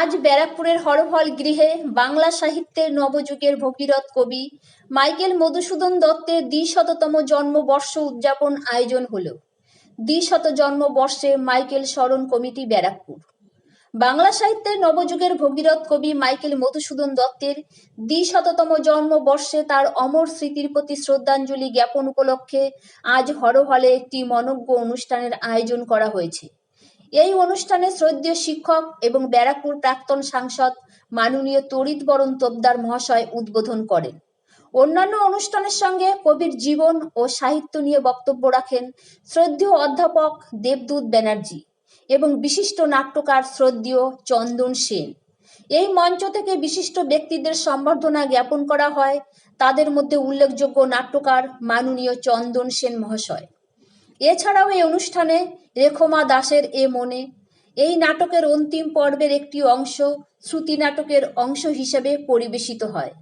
আজ ব্যারাকপুরের হরহল গৃহে বাংলা সাহিত্যের নবযুগের ভগীরথ কবি মাইকেল মধুসূদন দত্তের দ্বিশততম জন্মবর্ষ উদযাপন আয়োজন হল। দ্বিশত জন্মবর্ষে মাইকেল স্মরণ কমিটি ব্যারাকপুর। বাংলা সাহিত্যের নবযুগের ভগীরথ কবি মাইকেল মধুসূদন দত্তের দ্বিশততম জন্মবর্ষে তার অমর স্মৃতির প্রতি শ্রদ্ধাঞ্জলি জ্ঞাপন উপলক্ষে আজ হরহলে একটি মনজ্ঞ অনুষ্ঠানের আয়োজন করা হয়েছে। এই অনুষ্ঠানে শ্রদ্ধীয় শিক্ষক এবং ব্যারাকপুর প্রাক্তন সাংসদ মাননীয় তড়িৎ বরণ তোপদার মহাশয় উদ্বোধন করেন। অন্যান্য অনুষ্ঠানের সঙ্গে কবির জীবন ও সাহিত্য নিয়ে বক্তব্য রাখেন শ্রদ্ধীয় অধ্যাপক দেবদূত ব্যানার্জি এবং বিশিষ্ট নাট্যকার শ্রদ্ধীয় চন্দন সেন। এই মঞ্চ থেকে বিশিষ্ট ব্যক্তিদের সম্বর্ধনা জ্ঞাপন করা হয় তাদের মধ্যে উল্লেখযোগ্য নাট্যকার মাননীয় চন্দন সেন মহাশয়। এছাড়াও এই অনুষ্ঠানে রেখমা দাসের এ মনে। এই নাটকের অন্তিম পর্বের একটি অংশ শ্রুতি নাটকের অংশ হিসেবে পরিবেশিত হয়।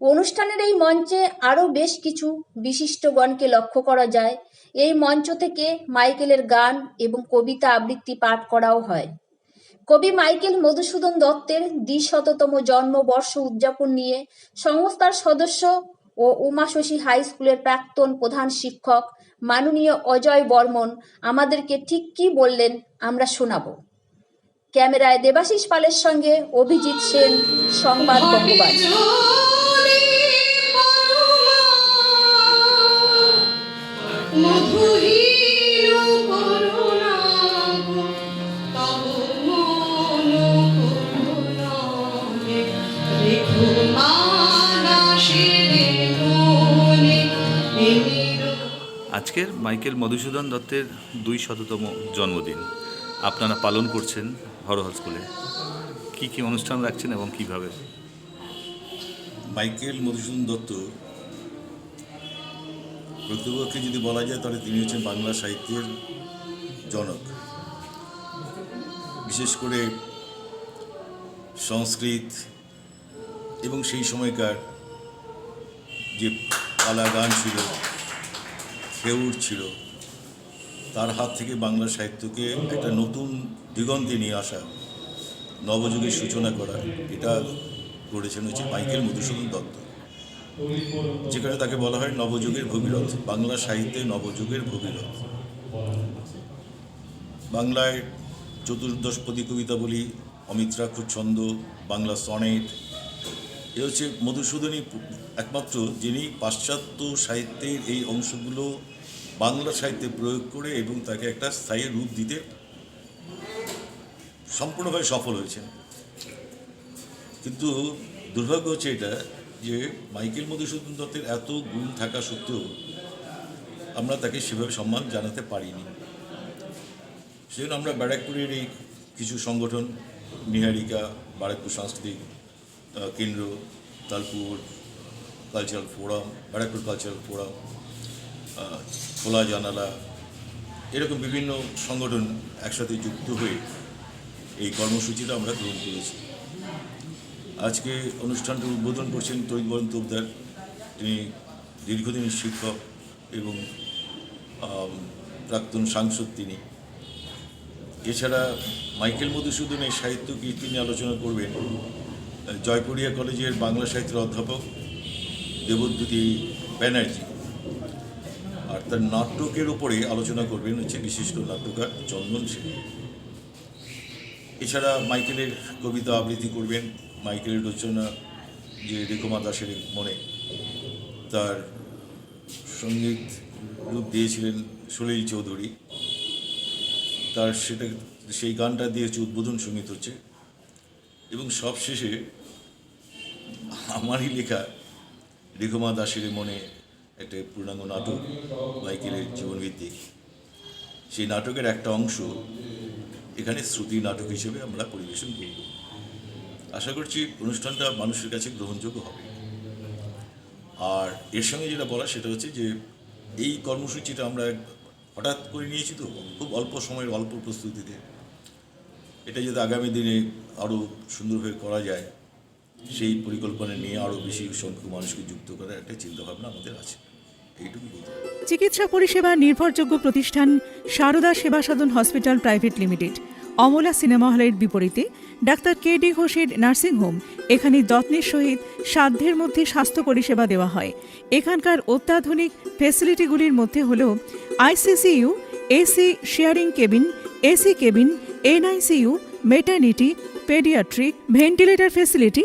অনুষ্ঠানের এই মঞ্চে আরও বেশ কিছু বিশিষ্টগণকে লক্ষ্য করা যায়। এই মঞ্চ থেকে মাইকেলের গান এবং কবিতা আবৃত্তি পাঠ করাও হয়। কবি মাইকেল মধুসূদন দত্তের দ্বিশততম জন্মবর্ষ উদযাপন নিয়ে সংস্থার সদস্য ও উমাশশী হাই স্কুলের প্রাক্তন প্রধান শিক্ষক মাননীয় অজয় বর্মন আমাদেরকে ঠিক কি বললেন আমরা শোনাব। ক্যামেরায় দেবাশিস পালের সঙ্গে অভিজিৎ সেন, সংবাদ আজকের মাইকেল মধুসূদন দত্তের দুই শততম জন্মদিন। আপনারা পালন করছেন হরহল স্কুলে। কি কি অনুষ্ঠান রাখছেন এবং কীভাবে? মাইকেল মধুসূদন দত্ত প্রকৃতপক্ষে যদি বলা যায়, তাহলে তিনি হচ্ছেন বাংলা সাহিত্যের জনক। বিশেষ করে সংস্কৃত এবং সেই সময়কার যে পালা গান ছিল খেউর ছিল তার হাত থেকে বাংলা সাহিত্যকে একটা নতুন দিগন্তে নিয়ে আসা নবযুগের সূচনা করা, এটা করেছেন হচ্ছে মাইকেল মধুসূদন দত্ত। যেখানে তাকে বলা হয় নবযুগের ভগীরথ, বাংলা সাহিত্যে নবযুগের ভগীরথ। বাংলায় চতুর্দশপদী কবিতা বলি, অমিত্রাক্ষর ছন্দ, বাংলা সনেট, এ হচ্ছে মধুসূদনী একমাত্র যিনি পাশ্চাত্য সাহিত্যের এই অংশগুলো বাংলা সাহিত্যে প্রয়োগ করে এবং তাকে একটা স্থায়ী রূপ দিতে সম্পূর্ণভাবে সফল হয়েছেন। কিন্তু দুর্ভাগ্য হচ্ছে এটা যে মাইকেল মধুসূদন দত্তের এত গুণ থাকা সত্ত্বেও আমরা তাকে সেভাবে সম্মান জানাতে পারিনি। সেজন্য আমরা ব্যারাকপুরের এই কিছু সংগঠন, নিহারিকা ব্যারাকপুর সাংস্কৃতিক কেন্দ্র, Talpur cultural forum Barrackpore cultural forum খোলা জানালা এরকম বিভিন্ন সংগঠন একসাথে যুক্ত হয়ে এই কর্মসূচিটা আমরা গ্রহণ করেছি। আজকে অনুষ্ঠানটি উদ্বোধন করছেন তৈবরণ তোপদার তিনি দীর্ঘদিনের শিক্ষক এবং প্রাক্তন সাংসদ তিনি। এছাড়া মাইকেল মধুসূদনের সাহিত্য কি তিনি আলোচনা করবেন। জয়পুরিয়া কলেজের বাংলা সাহিত্যের অধ্যাপক দেবদ্যুতি ব্যানার্জি। আর তার নাটকের ওপরে আলোচনা করবেন হচ্ছে বিশিষ্ট নাট্যকার চন্দন সেন। এছাড়া মাইকেলের কবিতা আবৃত্তি করবেন মাইকেলের রচনা যে রেকমা দাসের মনে। তার সংগীত রূপ দিয়েছিলেন সলিল চৌধুরী। তার সেটা, সেই গানটা দিয়ে হচ্ছে উদ্বোধন সংগীত হচ্ছে। এবং সবশেষে আমারই লেখা রেখমা দাসের মনে একটা পূর্ণাঙ্গ নাটক মাইকেলের জীবনভিত্তিক সেই নাটকের একটা অংশ এখানে শ্রুতি নাটক হিসেবে আমরা পরিবেশন করব। আশা করছি অনুষ্ঠানটা মানুষের কাছে গ্রহণযোগ্য হবে। আর এর সঙ্গে যেটা বলা সেটা হচ্ছে যে, এই কর্মসূচিটা আমরা হঠাৎ করে নিয়েছি তো, খুব অল্প সময়ের অল্প প্রস্তুতিতে। এটা যদি আগামী দিনে আরও সুন্দরভাবে করা যায় সেই পরিকল্পনা নিয়ে আরও বেশি সংখ্যক মানুষকে যুক্ত করার একটা চিন্তাভাবনা আমাদের আছে। চিকিৎসা পরিষেবা নির্ভরযোগ্য প্রতিষ্ঠান Sarada Seva Sadan hospital private limited. Amala cinema হলের বিপরীতে ডাক্তার কে ডি ঘোষের নার্সিংহোম এখানে যত্নের সহিত সাধ্যের মধ্যে স্বাস্থ্য পরিষেবা দেওয়া হয়। এখানকার অত্যাধুনিক ফেসিলিটিগুলির মধ্যে হল ICCU AC sharing cabin AC cabin NICU maternity, paediatric, ventilator facility